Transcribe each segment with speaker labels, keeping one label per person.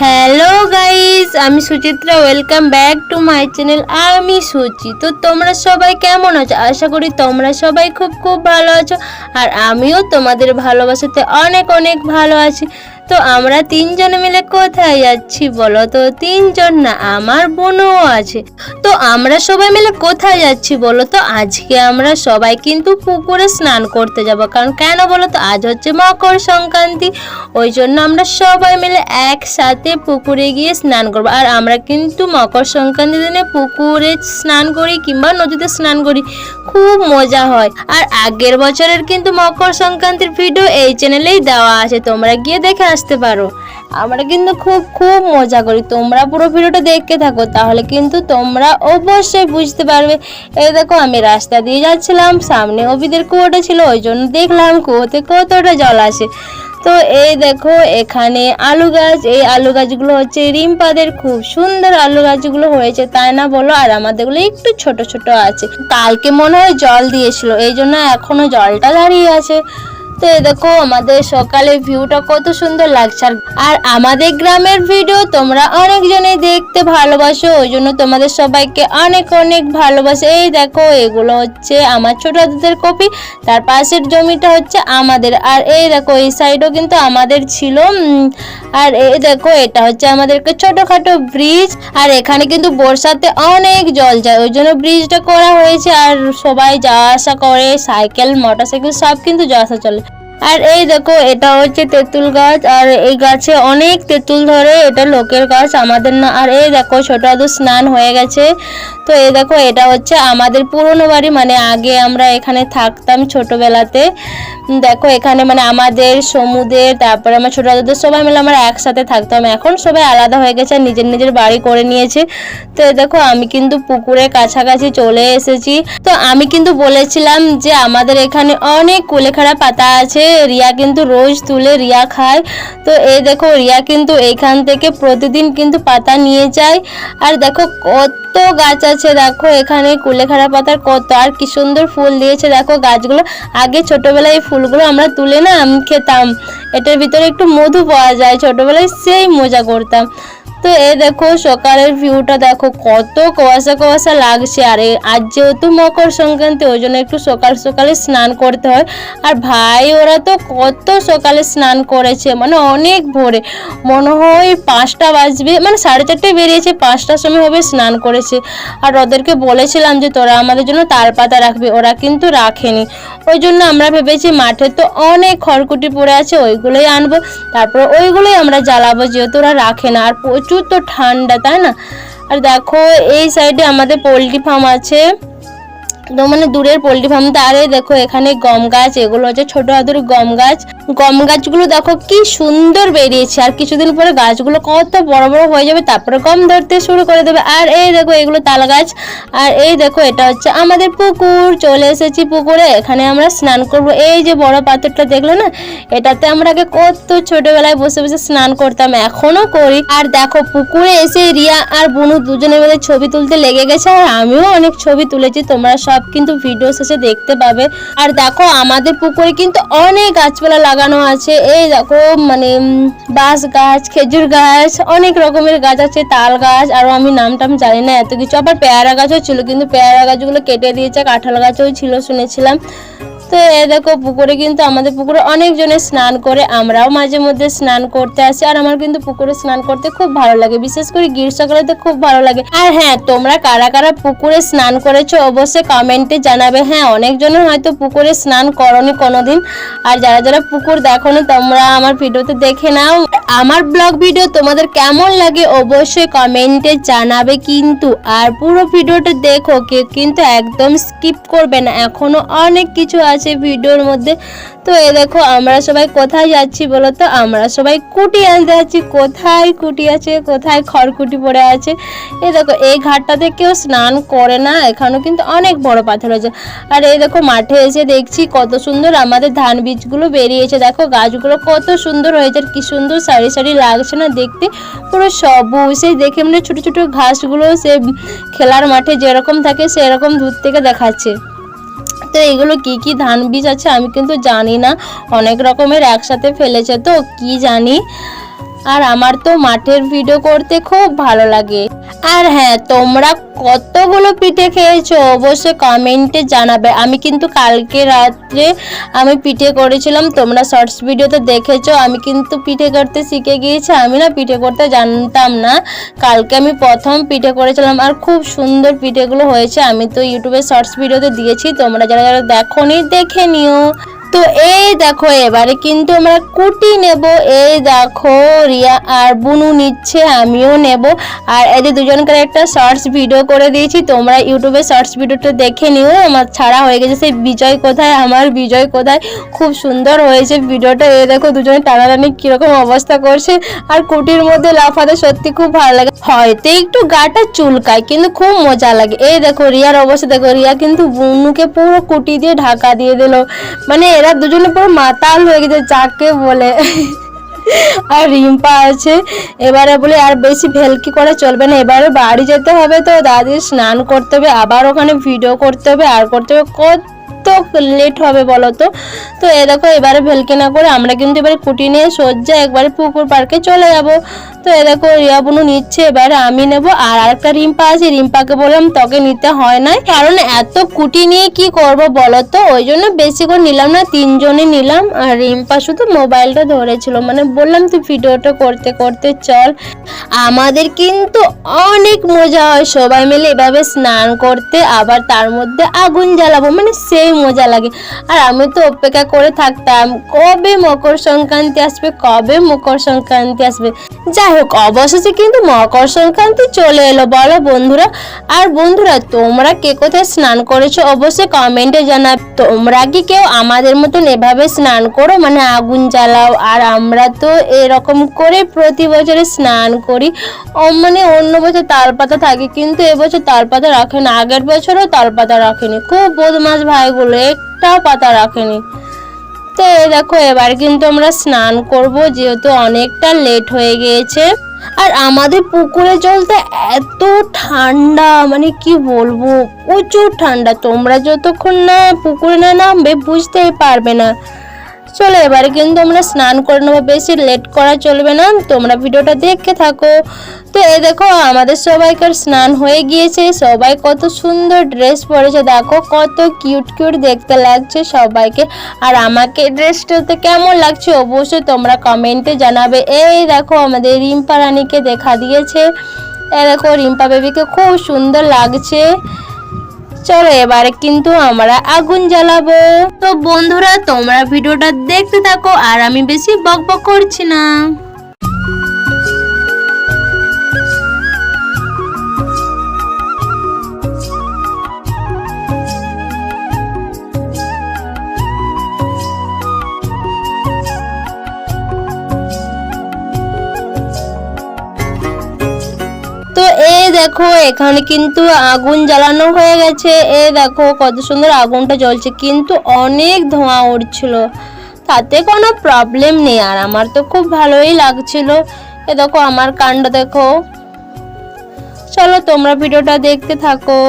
Speaker 1: Hello guys আমি Suchitra. Welcome back to my channel আমি সুচি। তো তোমরা সবাই কেমন আছো? আশা করি তোমরা সবাই খুব খুব ভালো আছো। আর আমিও তোমাদের ভালোবাসাতে অনেক অনেক ভালো আছি। তো আমরা তিনজনে মিলে কোথায় যাচ্ছি বলো তো? তিনজন না, আমার বোনও আছে। তো আমরা সবাই মিলে কোথায় যাচ্ছি বলো তো? আজকে আমরা সবাই কিন্তু পুকুরে স্নান করতে যাব। কারণ কেন বলো তো? আজ হচ্ছে মকর সংক্রান্তি। ওই জন্য আমরা সবাই মিলে একসাথে পুকুরে গিয়ে স্নান করব। আর আমরা কিন্তু মকর সংক্রান্তির দিনে পুকুরে স্নান করি কিংবা নদীতে স্নান করি। খুব মজা হয়। আর আগের বছরের কিন্তু মকর সংক্রান্তির ভিডিও এই চ্যানেলেই দেওয়া আছে। তোমরা গিয়ে দেখে আসতে পারো। আমরা কিন্তু খুব খুব মজা করি। তোমরা পুরো ভিডিওটা দেখতে থাকো, তাহলে কিন্তু তোমরা অবশ্যই বুঝতে পারবে। এই দেখো, আমি রাস্তা দিয়ে যাচ্ছিলাম, সামনে অভিদের কুয়োটা ছিল, ওই জন্য দেখলাম কুয়োতে কতটা জল আসে তো এই দেখো, এখানে আলু গাছ, এই আলু গাছগুলো হচ্ছে রিম্পাদের, খুব সুন্দর আলু গাছগুলো হয়েছে, তাই না বলো? আর আমাদেরগুলো একটু ছোট ছোট আছে। কালকে মনে হয় জল দিয়েছিল, এই জন্য এখনও জলটা দাঁড়িয়ে আছে। তো এই দেখো, আমাদের সকালে ভিউটা কত সুন্দর লাগছে। আর- আমাদের গ্রামের ভিডিও তোমরা অনেকজনেই দেখতে ভালোবাসো, ওই জন্য তোমাদের সবাইকে অনেক অনেক ভালোবাসে। এই দেখো, এগুলো হচ্ছে আমার ছোট দাদের কপি, তার পাশের জমিটা হচ্ছে আমাদের। আর এই দেখো, এই সাইডও কিন্তু আমাদের ছিল আর এই দেখো, এটা হচ্ছে আমাদেরকে ছোটোখাটো ব্রিজ আর এখানে কিন্তু বর্ষাতে অনেক জল যায়, ওই জন্য ব্রিজটা করা হয়েছে। আর সবাই যাওয়া আসা করে, সাইকেল মোটরসাইকেল সব কিন্তু যাওয়া আসা চলে। আর এই দেখো, এটা হচ্ছে তেঁতুল গাছ, আর এই গাছে অনেক তেঁতুল ধরে, এটা লোকের গাছ, আমাদের না। আর এই দেখো, ছোট আদু স্নান হয়ে গেছে। তো এই দেখো, এটা হচ্ছে আমাদের পুরনো বাড়ি মানে আগে আমরা এখানে থাকতাম ছোটবেলাতে। দেখো, এখানে মানে আমাদের, সমুদের, তারপরে আমার ছোট দাদুদের সবাই মিলে আমরা একসাথে থাকতাম। এখন সবাই আলাদা হয়ে গেছে, আর নিজের নিজের বাড়ি করে নিয়েছে। তো দেখো, আমি কিন্তু পুকুরের কাছাকাছি চলে এসেছি। তো আমি কিন্তু বলেছিলাম যে আমাদের এখানে অনেক কুলেখাড়া পাতা আছে। রিয়া কিন্তু রোজ তুলে, রিয়া খায়। তো এই দেখো, রিয়া কিন্তু এখান থেকে প্রতিদিন কিন্তু পাতা নিয়ে যায়। আর দেখো কত গাছ আছে, দেখো, এখানে কুলেখাড়া পাতার কত, আর কি সুন্দর ফুল দিয়েছে, দেখো, গাছগুলো। আগে ছোটবেলায় এই ফুলগুলো আমরা তুলে না খেতাম। এটার ভিতরে একটু মধু পাওয়া যায়, ছোটবেলায় সেই মজা করতাম। তো এ দেখো, সকালের ভিউটা দেখো, কত কুয়াশা কুয়াশা লাগছে, আর আজ যেহেতু মকর সংক্রান্তি, ওই জন্য একটু সকাল সকালে স্নান করতে হয়। আর ভাই, ওরা তো কত সকালে স্নান করেছে মানে অনেক ভোরে। মনে হয় পাঁচটা বাজবে মানে সাড়ে চারটায় বেরিয়েছে, পাঁচটার সময় হবে স্নান করেছে। আর ওদেরকে বলেছিলাম যে তোরা আমাদের জন্য তার পাতা রাখবি, ওরা কিন্তু রাখেনি। ওই জন্য আমরা ভেবেছি মাঠে তো অনেক খড়কুটি পড়ে আছে, ওইগুলোই আনব। তারপর ওইগুলোই আমরা জ্বালাবো, যেহেতু ওরা রাখে না। আর প্রচুর তো ঠান্ডা, তাই না? আর দেখো, এই সাইডে আমাদের পোলট্রি ফার্ম আছে। তো মানে দূরের পোলট্রি ফার্ম তারে দেখো, এখানে গম গাছ, এগুলো হচ্ছে ছোট আদুর গম গাছ। গম গাছগুলো দেখো কি সুন্দর বেরিয়েছে। আর কিছুদিন পরে গাছগুলো কত বড় বড় হয়ে যাবে, তারপরে গম ধরতে শুরু করে দেবে। আর এই দেখো, এগুলো তাল গাছ। আর এই দেখো, এটা হচ্ছে আমাদের পুকুর। চলে এসেছি পুকুরে, এখানে আমরা স্নান করব। এই যে বড় পাথরটা দেখল না, এটাতে আমরা আগে কত ছোটবেলায় বসে বসে স্নান করতাম, এখনও করি। আর দেখো, পুকুরে এসে রিয়া আর বুনু দুজনে মিলে ছবি তুলতে লেগে গেছে, আর আমিও অনেক ছবি তুলেছি, তোমরা সব কিন্তু ভিডিও শেষে দেখতে পাবে। আর দেখো, আমাদের পুকুরে কিন্তু অনেক গাছপালা লাগানো আছে। এই দেখো মানে বাঁশ গাছ, খেজুর গাছ, অনেক রকমের গাছ আছে, তাল গাছ, আর আমি নাম টাম জানি না এত কিছু। আবার পেয়ারা গাছও ছিল, কিন্তু পেয়ারা গাছগুলো কেটে দিয়েছে, কাঁঠাল গাছও ছিল, শুনেছিলাম। তো এ দেখো, পুকুরে কিন্তু আমাদের পুকুরে অনেকজনে স্নান করে, আমরাও মাঝে মধ্যে স্নান করতে আসি, আর আমার কিন্তু পুকুরে স্নান করতে খুব ভালো লাগে, বিশেষ করে গ্রীষ্মকালে তো খুব ভালো লাগে। আর হ্যাঁ তোমরা কারা কারা পুকুরে স্নান করেছ অবশ্যই কমেন্টে জানাবে। হ্যাঁ অনেকজনের হয়তো পুকুরে স্নান করনি কোনোদিন, আর যারা যারা পুকুর দেখো তোমরা আমার ভিডিওতে দেখে নাও। আমার ব্লগ ভিডিও তোমাদের কেমন লাগে অবশ্যই কমেন্টে জানাবে কিন্তু। আর পুরো ভিডিওটা দেখো, কেউ কিন্তু একদম স্কিপ করবে না। এখনও অনেক কিছু আছে ভিডিওর মধ্যে। তো এ দেখো, আমরা সবাই কোথায় যাচ্ছি বলো তো? আমরা সবাই কুটি আনতে যাচ্ছি কোথায় কুটি আছে? কোথায় খড়কুটি পড়ে আছে? এ দেখো, এই ঘাটটাতে কেউ স্নান করে না। এখানেও কিন্তু অনেক বড় পাথর আছে। আর এই দেখো, মাঠে এসে দেখছি কত সুন্দর আমাদের ধান বীজগুলো বেরিয়েছে। দেখো, গাছগুলো কত সুন্দর হয়েছে কি সুন্দর সারি সারি লাগছে না দেখতে। পুরো সবুজ সেই দেখে মানে ছোটো ছোটো ঘাসগুলো সে খেলার মাঠে যেরকম থাকে সেরকম দূর থেকে দেখাচ্ছে। তো এগুলো কি কি ধান বীজ আছে আমি কিন্তু জানি না। অনেক রকমের একসাথে ফেলেছে তো, কি জানি? আর আমার তো মাঠের ভিডিও করতে খুব ভালো লাগে। আর হ্যাঁ তোমরা কতগুলো পিঠে খেয়েছো অবশ্যই কমেন্টে জানাবে। আমি কিন্তু কালকে রাত্রে আমি পিঠে করেছিলাম, তোমরা শর্টস ভিডিওতে দেখেছ, আমি কিন্তু পিঠে করতে শিখে গিয়েছি, আমি না পিঠে করতে জানতাম না। কালকে আমি প্রথম পিঠে করেছিলাম আর খুব সুন্দর পিঠেগুলো হয়েছে, আমি তো ইউটিউবে শর্টস ভিডিওতে দিয়েছি, তোমরা যারা যারা দেখোনি, দেখে নিও। তো এই দেখো, এবারে কিন্তু আমরা কুটি নেব। এই দেখো, রিয়া আর বুনু নিচ্ছে, আমিও নেব। আর এদের দুজনকার একটা শর্টস ভিডিও করে দিয়েছি, তোমরা ইউটিউবে শর্টস ভিডিওটা দেখে নিও। আমার ছাড়া হয়ে গেছে সেই বিজয় কোথায়, আমার বিজয় কোথায়? খুব সুন্দর হয়েছে ভিডিওটা এই দেখো, দুজনে টানাটানি কীরকম অবস্থা করছে। আর কুটির মধ্যে লাফাতে সত্যি খুব ভালো লাগে। হয়তো একটু গাটা চুলকায়, কিন্তু খুব মজা লাগে। এই দেখো, রিয়ার অবস্থা। দেখো, রিয়া কিন্তু বুনুকে পুরো কুটি দিয়ে ঢাকা দিয়ে দিল। মানে এরা দুজনে পুরো মাতাল হয়ে গেছে চাকে বলে। আর রিম্পা আছে। এবারে বলে, আর বেশি ভেলকি করে চলবে না এবারে বাড়ি যেতে হবে তো দাদি স্নান করতে হবে, আবার ওখানে ভিডিও করতে হবে, আর করতে হবে কত লেট হবে বলো তো তো এ দেখো, এবারে ভেলকে না করে আমরা কিন্তু এবারে কুটি নিয়ে সজ্জা একবারে পুকুর পার্কে চলে যাব। তো এ দেখো রিয়া নিচ্ছে, এবারে আমি নেব আর আরেকটা রিম্পা আছে। রিম্পাকে বললাম, তোকে নিতে হয় না কারণ এত কুটি নিয়ে কি করব বলো তো ওই জন্য বেশি করে নিলাম না তিনজনে নিলাম। আর রিম্পা শুধু মোবাইলটা ধরেছিল। মানে বললাম, তুই ভিডিওটা করতে করতে চল। আমাদের কিন্তু অনেক মজা হয়। সবাই মিলে এভাবে স্নান করতে, আবার তার মধ্যে আগুন জ্বালাবো। মানে সেই মজা লাগে। আর আমি তো অপেক্ষা করে থাকতাম, কবে মকর সংক্রান্তি আসবে, কবে মকর সংক্রান্তি আসবে। যাই হোক, অবশেষে কিন্তু মকর সংক্রান্তি চলে এলো। বলো বন্ধুরা, আর বন্ধুরা, তোমরা কে কোথায় স্নান করেছ? অবশ্যই কমেন্টে জানা তোমরা কি কেউ আমাদের মতন এভাবে স্নান করো? মানে আগুন জ্বালাও। আর আমরা তো এরকম করে প্রতি বছরে স্নান করি। মানে অন্য বছর তালপাতা থাকে, কিন্তু এবছর তালপাতা রাখে না। আগের বছরও তালপাতা রাখেনি। খুব বদমাস ভাইগুলো একটাও পাতা রাখেনি। তো দেখো, এবার কিন্তু আমরা স্নান করব, যেহেতু অনেকটা লেট হয়ে গিয়েছে। আর আমাদের পুকুরে জলটা এত ঠান্ডা মানে কি বলব, প্রচুর ঠান্ডা। তোমরা যতক্ষণ না পুকুরে না নামবে, বুঝতেই পারবে না। চলো এবারে কিন্তু আমরা স্নান করে নেব। বেশি লেট করা চলবে না। তোমরা ভিডিওটা দেখতে থাকো। তো এই দেখো, আমাদের সবাইকার স্নান হয়ে গিয়েছে। সবাই কত সুন্দর ড্রেস পরেছে। দেখো কত কিউট কিউট দেখতে লাগছে সবাইকে। আর আমাকে ড্রেসটাতে কেমন লাগছে অবশ্যই তোমরা কমেন্টে জানাবে। এই দেখো, আমাদের রিম্পা রানীকে দেখা দিয়েছে। এই দেখো, রিম্পা বেবিকে খুব সুন্দর লাগছে। চলো এবারে কিন্তু আমরা আগুন জ্বালাবো। তো বন্ধুরা, তোমরা ভিডিওটা দেখতে থাকো আর আমি বেশি বক বক করছি না। দেখো, এখানে কিন্তু আগুন জ্বালানো হয়ে গেছে। এ দেখো, কত সুন্দর আগুনটা জ্বলছে। কিন্তু অনেক ধোঁয়া উঠছিল। তাতে কোনো প্রবলেম নেই। আর আমার তো খুব ভালোই লাগছিল। এ দেখো, আমার কাণ্ড দেখো। চলো, তোমরা ভিডিওটা দেখতে থাকো।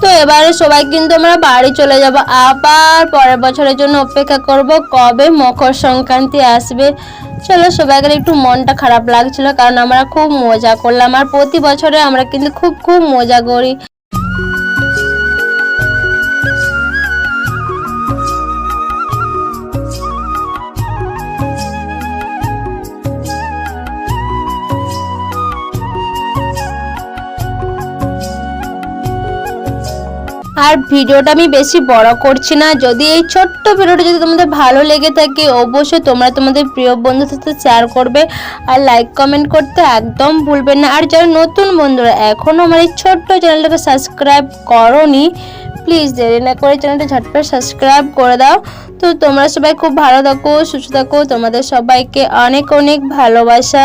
Speaker 1: তো এবারে সবাই কিন্তু আমরা বাড়ি চলে যাব। আবার পরের বছরের জন্য অপেক্ষা করব কবে মকর সংক্রান্তি আসবে। চলো সবাইকে একটু মনটা খারাপ লাগছিল কারণ আমরা খুব মজা করলাম। আর প্রতি বছরে আমরা কিন্তু খুব খুব মজা করি। আর ভিডিওটা আমি বেশি বড় করছি না। যদি এই ছোট্ট ভিডিওটা যদি তোমাদের ভালো লেগে থাকে, অবশ্যই তোমরা তোমাদের প্রিয় বন্ধুদের সাথে শেয়ার করবে আর লাইক কমেন্ট করতে একদম ভুলবে না। আর যারা নতুন বন্ধুরা এখনও আমার এই ছোট্ট চ্যানেলটাকে সাবস্ক্রাইব করনি প্লিজ দেরি না করে চ্যানেলটা ঝটপট সাবস্ক্রাইব করে দাও। তো তোমরা সবাই খুব ভালো থাকো, সুস্থ থাকো। তোমাদের সবাইকে অনেক অনেক ভালোবাসা।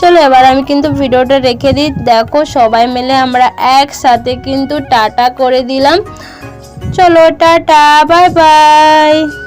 Speaker 1: চলো এবার আমি কিন্তু ভিডিওটা রেখে দিই। দেখো সবাই মিলে আমরা একসাথে কিন্তু টাটা করে দিলাম। চলো টাটা, বাই বাই।